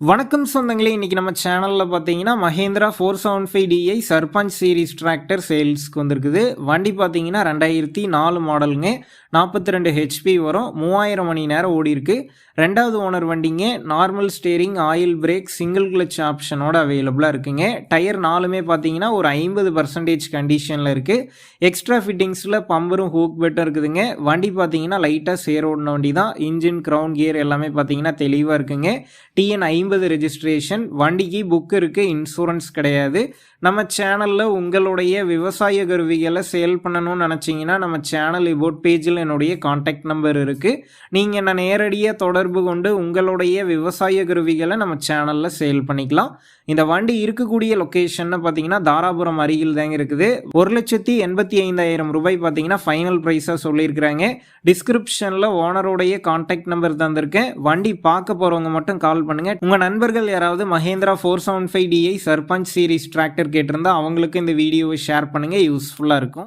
வணக்கம் சொந்தங்களே இன்றைக்கி நம்ம சேனலில் பார்த்தீங்கன்னா Mahindra four seven five DI Sarpanch series tractor சேல்ஸ்க்கு வந்திருக்குது. வண்டி பார்த்தீங்கன்னா ரெண்டாயிரத்தி நாலு மாடலுங்க நாற்பத்தி ரெண்டு ஹெச்பி வரும். மூவாயிரம் மணி நேரம் ஓடி இருக்கு. ரெண்டாவது ஓனர் வண்டிங்க normal steering oil brake single clutch ஆப்ஷனோட அவைலபிளாக இருக்குங்க. டயர் நாலுமே பார்த்தீங்கன்னா ஒரு ஐம்பது பர்சன்டேஜ் கண்டிஷனில் இருக்குது எக்ஸ்ட்ரா ஃபிட்டிங்ஸில் பம்பரும் ஹூக் பெட்டும் இருக்குதுங்க. வண்டி பார்த்தீங்கன்னா லைட்டாக சேர் ஓடின வண்டி தான் இன்ஜின் க்ரௌண்ட் கியர் எல்லாமே பார்த்தீங்கன்னா தெளிவாக இருக்குங்க. டிஎன் ஐ ஐம்பது ரெஜிஸ்ட்ரேஷன் வண்டிக்கு புக் இருக்குது இன்சூரன்ஸ் கிடையாது. நம்ம சேனலில் உங்களுடைய விவசாய கருவிகளை சேல் பண்ணணும்னு நினச்சிங்கன்னா நம்ம சேனல் இபோட் பேஜில் என்னுடைய காண்டாக்ட் நம்பர் இருக்குது நீங்கள் என்ன நேரடியாக தொடர்பு கொண்டு உங்களுடைய விவசாய கருவிகளை நம்ம சேனலில் சேல் பண்ணிக்கலாம். இந்த வண்டி இருக்கக்கூடிய லொக்கேஷன்னு பார்த்தீங்கன்னா தாராபுரம் அருகில் தாங்க இருக்குது. ஒரு லட்சத்தி எண்பத்தி ஐந்தாயிரம் ரூபாய் பார்த்தீங்கன்னா ஃபைனல் ப்ரைஸாக சொல்லியிருக்கிறாங்க. டிஸ்கிரிப்ஷனில் ஓனருடைய காண்டாக்ட் நம்பர் தந்திருக்கேன். வண்டி பார்க்க போகிறவங்க மட்டும் கால் பண்ணுங்கள் உங்கள் நண்பர்கள் யாராவது Mahindra four seven five DI Sarpanch series tractor கேட்டிருந்தா அவங்களுக்கு இந்த வீடியோவை ஷேர் பண்ணுங்கள் யூஸ்ஃபுல்லாக இருக்கும்.